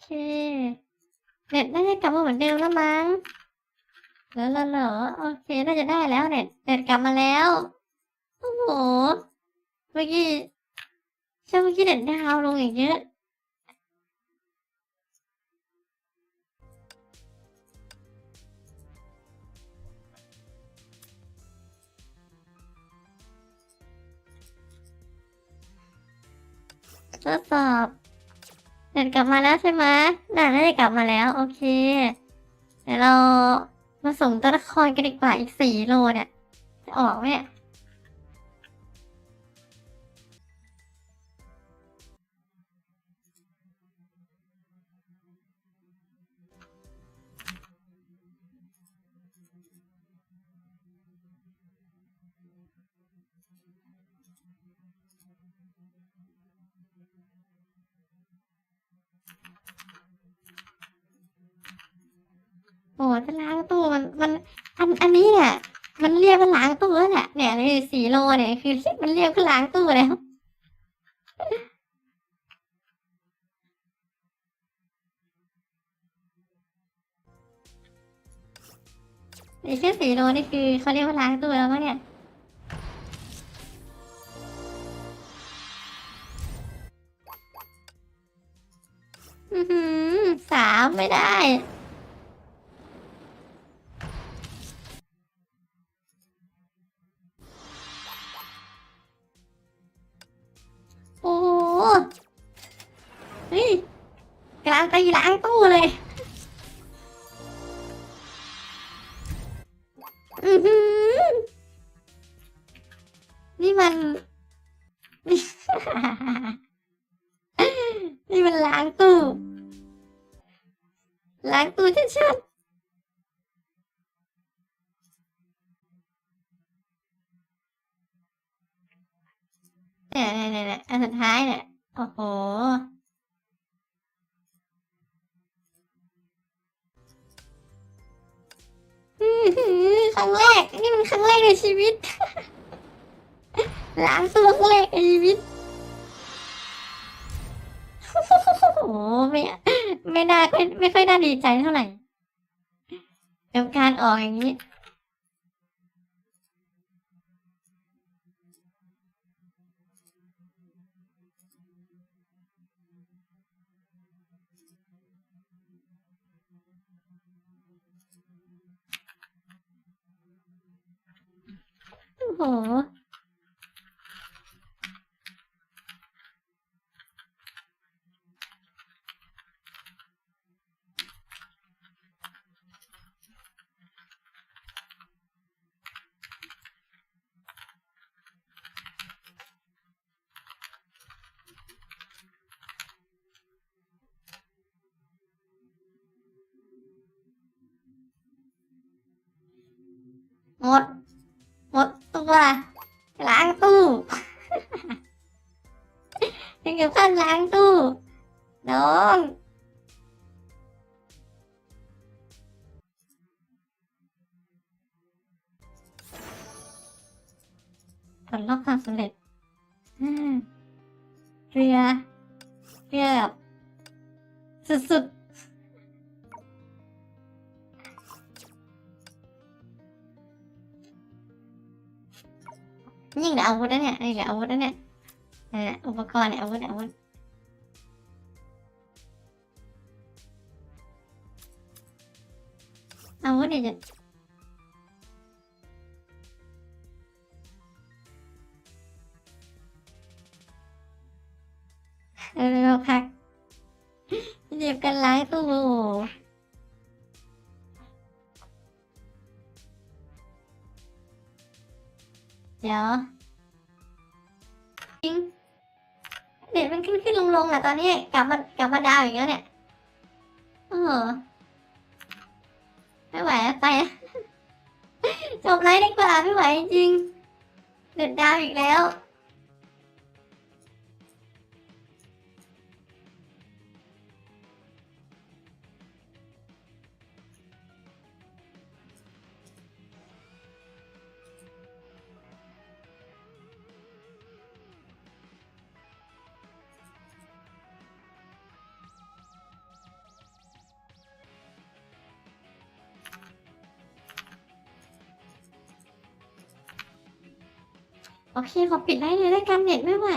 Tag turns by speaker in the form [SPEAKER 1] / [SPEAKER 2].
[SPEAKER 1] เคเน็ตน่าจะกลับมาเหมือนเดิมแล้วมั้งเหรอเหรอเหรอโอเคน่าจะได้แล้วเน็ตเน็ตกลับมาแล้วโอ้โหเมื่อกี้ใช่เมื่อกี้เน็ตดาวลงอย่างเยอะทดสอบ เน็ตกลับมาแล้วใช่ไหมน่าน่าจะกลับมาแล้ว โอเค เดี๋ยวเรามาส่งตัวละครกันดีกว่าอีกสี่โลเนี่ย จะออกไหมเนี่ย อ้จะล้างตู้มันมัน อันอันนี้เนี่ยมันเรียกว่าล้างตู้แล้วแหละเนี่ยนี่สี่โลเนี่ยคือมันเรียกว่าล้างตู้แล้วนี่แค่สี่โลนี่คือเขาเรียกว่าล้างตู้แล้วมั้งเนี่ย อือหือสามไม่ได้ กลางตีล้างตู้เลย อือหือนี่มัน นี่มันล้างตู้ ล้างตู้ชัดๆเนี่ยเนี่ยเนี่ยเนี่ยอันสุดท้ายเนี่ย โอ้โห ครั้งแรก นี่มันครั้งแรกในชีวิตล้างตัวครั้งแรกในชีวิตโอ้ไม่ไม่น่าไม่ไม่ค่อยน่าดีใจเท่าไหร่กับการออกอย่างนี้ hổ một ดตัวล้างตู้ถึงกับขั้นล้างตู้ น้องผลลัพธ์ความสำเร็จเรือเรือแบบสุดๆ ยิ่งเหลืออาวุธนะเนี่ยนี่เหลืออาวุธนะเนี่ยเอออุปกรณ์เนี่ยอาวุธอาวุธอาวุธเนี่ยจะเร็วๆพักเรียบกันหลางตู้ เดี๋ยวจริงเด็ดมันขึ้นขึ้นลงลงๆอะตอนนี้กลับมากลับมาดาวอย่างเงี้ยเนี่ยโอ้โหไม่ไหวแล้วไปจบไลฟ์ดีกว่าไม่ไหวจริงเด็ดดาวอีกแล้ว โอเคขอปิดได้เลยเล่นการเน็ตไม่ไหว